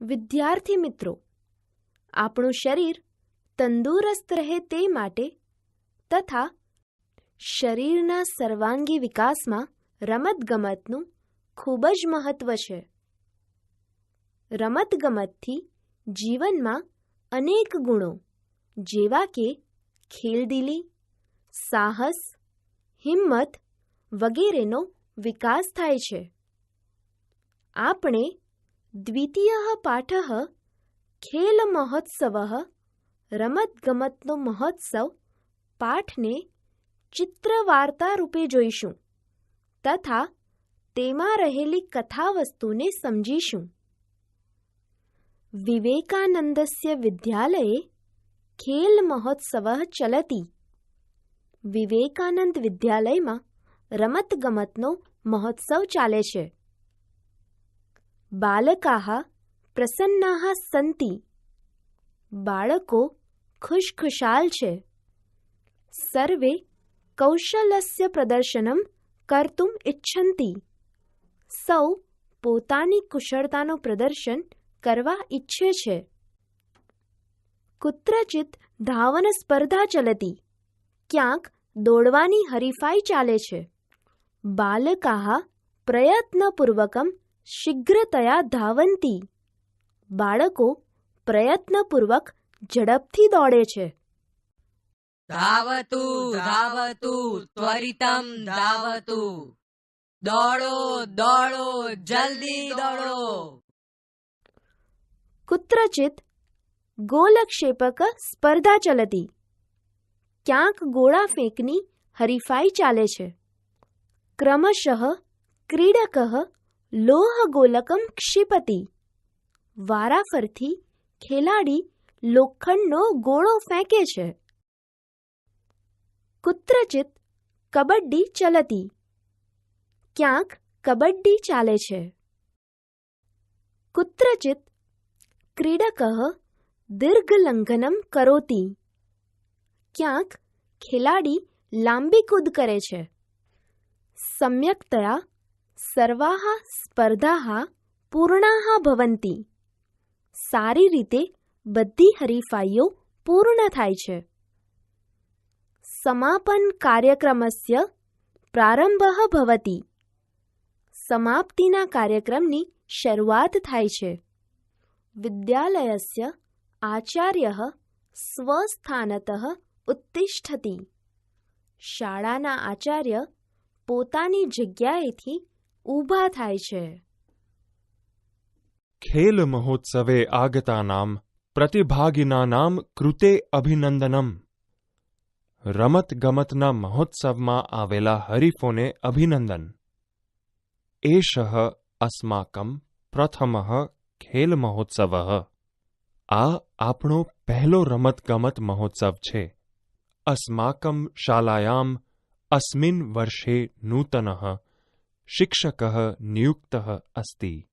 વિદ્યાર્થી મિત્રો, આપણું શરીર તંદુરસ્ત રહે તે માટે તથા શરીરના સર્વાંગી વિકાસમાં રમતગમતનું ખૂબ જ મહત્વ છે. રમતગમતથી જીવનમાં અનેક ગુણો, જેવા કે ખેલદિલી, સાહસ, હિંમત વગેરેનો વિકાસ થાય છે. આપણે દ્વિતીય પાઠ ખેલ મહોત્સવ. રમતગમતનો મહોત્સવ પાઠને ચિત્રવાર્તા રૂપે જોઈશું તથા તેમાં રહેલી કથાવસ્તુને સમજીશું. વિવેકાનંદસ્ય વિદ્યાલયે ખેલ મહોત્સવ ચલતી. વિવેકાનંદ વિદ્યાલયમાં રમતગમતનો મહોત્સવ ચાલે છે. બાલકાः પ્રસન્નાः સંતિ. બાળકો ખુશખુશાલ છે. સર્વે કૌશલસ્ય પ્રદર્શનમ કર્તુમ ઇચ્છન્તિ સૌ પોતાની કુશળતાનું પ્રદર્શન કરવા ઈચ્છે છે. કુત્રચિત ધાવન સ્પર્ધા ચલતી. ક્યાંક દોડવાની હરીફાઈ ચાલે છે. બાલકાः પ્રયત્નપૂર્વકમ શીઘ્રતયા ધાવંતી. બાળકો પ્રયત્નપૂર્વક ઝડપથી દોડે છે. ધાવતુ ધાવતુ ત્વરિતમ ધાવતુ. દોડો દોડો જલ્દી દોડો. કુત્રચિત ગોલક્ષેપક સ્પર્ધા ચલતી. ક્યાંક ગોળા ફેંકની હરીફાઈ ચાલે છે. ક્રમશઃ ક્રીડક લોહ ગોલકમ ક્ષિપતિ. વારાફરથી ખેલાડી લોખંડનો ગોળો ફેંકે છે. કુત્રચિત કબડ્ડી ચલતી. ક્યાંક કબડ્ડી ચાલે છે. કુત્રચિત ક્રીડક દીર્ઘલંઘનમ કરોતી. ક્યાંક ખેલાડી લાંબી કૂદ કરે છે. સમ્યક્તયા સર્વાહ સ્પર્ધા પૂર્ણાः ભવંતી સારી રીતે બધી હરીફાઈઓ પૂર્ણ થાય છે સમાપન કાર્યક્રમસ્ય પ્રારંભ ભવતી સમાપ્તિના કાર્યક્રમની શરૂઆત થાય છે વિદ્યાલયસ્ય આચાર્ય સ્વસ્થાનત ઉત્તિષ્ઠતી શાળાના આચાર્ય પોતાની જગ્યાએથી ઊભા થાય છે. ખેલ મહોત્સવે આગતાનામ પ્રતિભાગિનાનામ કૃતે અભિનંદનમ. રમત ગમતના મહોત્સવમાં આવેલા હરીફોને અભિનંદન. એષ અસ્માકમ પ્રથમ ખેલ મહોત્સવ. આ આપણો પહેલો રમતગમત મહોત્સવ છે. અસ્માકમ શાલાયામ અસ્મિન વર્ષે નૂતન. શિક્ષક નિયુક્ત અસ્તિ.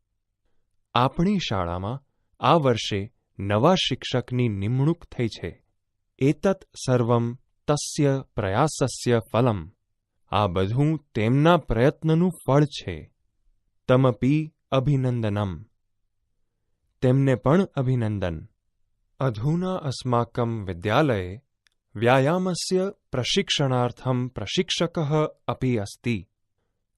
આપણી શાળામાં આ વર્ષે નવા શિક્ષકની નિમણૂક થઈ છે. એતત સર્વમ તસ્ય પ્રયાસસ્ય ફલમ. આ બધું તેમના પ્રયત્નનું ફળ છે. તમપી અભિનંદનમ. તેમને પણ અભિનંદન. અધુના અસ્માકમ વિદ્યાલયે વ્યાયામસ્ય પ્રશિક્ષણાર્થમ પ્રશિક્ષક અપી અસ્તિ.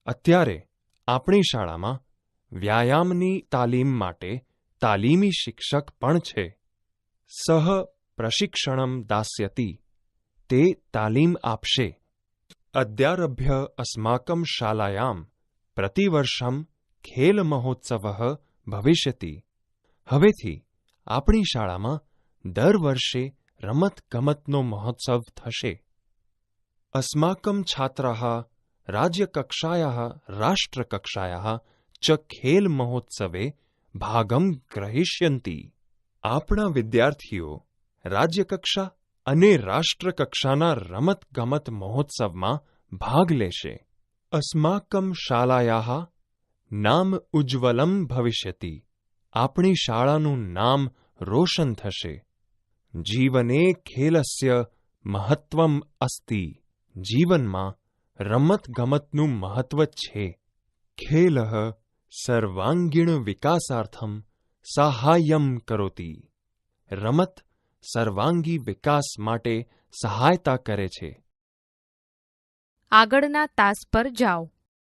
અત્યારે આપણી શાળામાં વ્યાયામની તાલીમ માટે તાલીમી શિક્ષક પણ છે. સહ પ્રશિક્ષણમ દાસ્યતી, તે તાલીમ આપશે. અદ્યારભ્ય અસ્માકમ શાલાયામ પ્રતિવર્ષમ ખેલ મહોત્સવ ભવિષ્યતિ. હવેથી આપણી શાળામાં દર વર્ષે રમત ગમતનો મહોત્સવ થશે. અસ્માકમ છાત્રાः રાજ્યકક્ષાયાः राष्ट्रकक्षायाः ખેલ મહોત્સવે ભાગમ ગ્રહિષ્યંતી. આપણા વિદ્યાર્થીઓ, રાજ્યકક્ષા અને રાષ્ટ્રકક્ષાના રમતગમત મહોત્સવમાં ભાગ લેશે. અસ્માકમ શાલાયાः, નામ ઉજ્જવલમ ભવિષ્યતિ. આપણી શાળાનું નામ રોશન થશે. જીવને ખેલસ્ય મહત્વમ અસ્તિ. જીવનમાં રમત ગમતનું મહત્વ છે. ખેલ સર્વાંગીણ વિકાસાર્થમ સાહાય્યમ કરોતી. રમત સર્વાંગી વિકાસ માટે સહાયતા કરે છે. આગળના તાસ પર જાઓ.